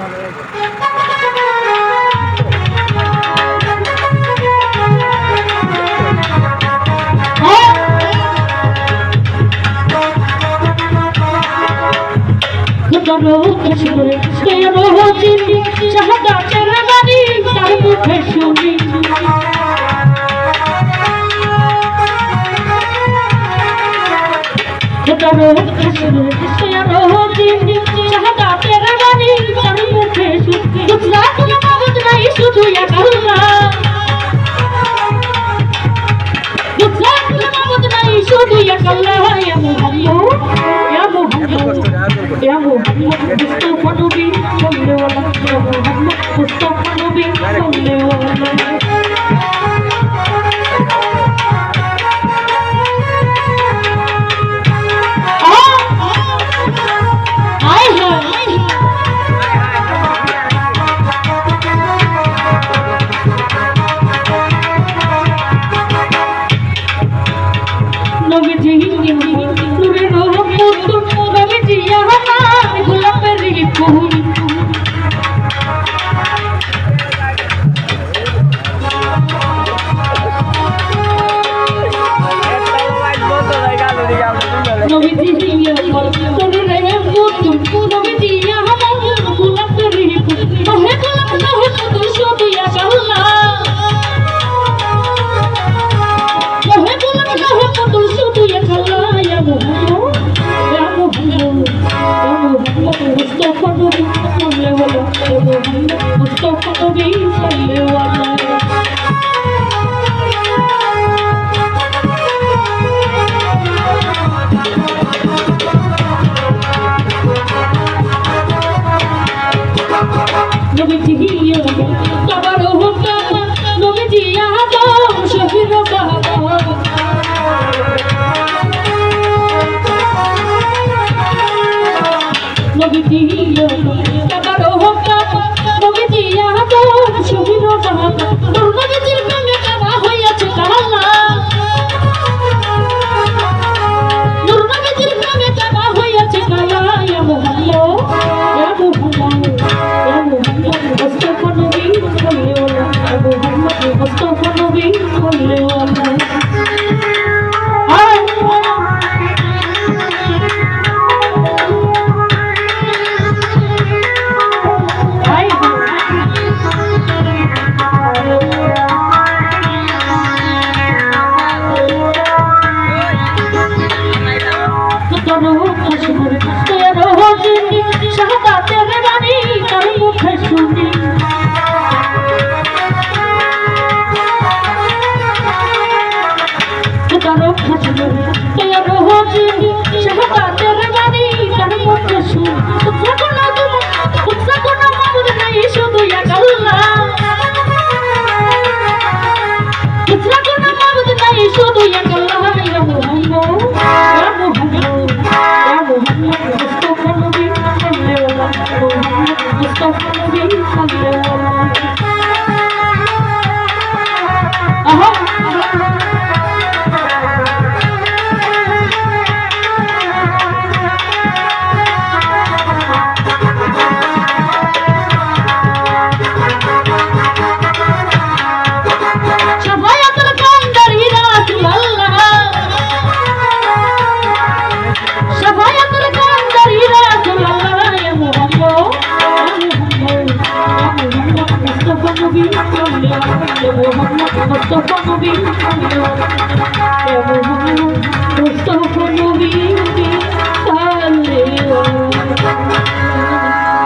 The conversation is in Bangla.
ভালো লাগে। কে রোহ চিনি চাহা গাছের গাড়ি তার মুখে শুনি ছোটরো ছোটরো ছোটরো দিনি চাহতা তেরা বানি তার মুখে সুখে গুজরা তুলনা গুজরাই শুধু একাহুলা গুজরা তুলনা গুজরাই শুধু একাহুলা হয় মোহাম্মদ ইয়া মোহাম্মদ ইয়া মোহাম্মদ মুস্তাফা নবী সাল্লাল্লাহু আলাইহি ওয়া সাল্লাম মুস্তাফা নবী সাল্লাল্লাহু আলাইহি ওয়া সাল্লাম Mustafa Nabi Sallallahu কবি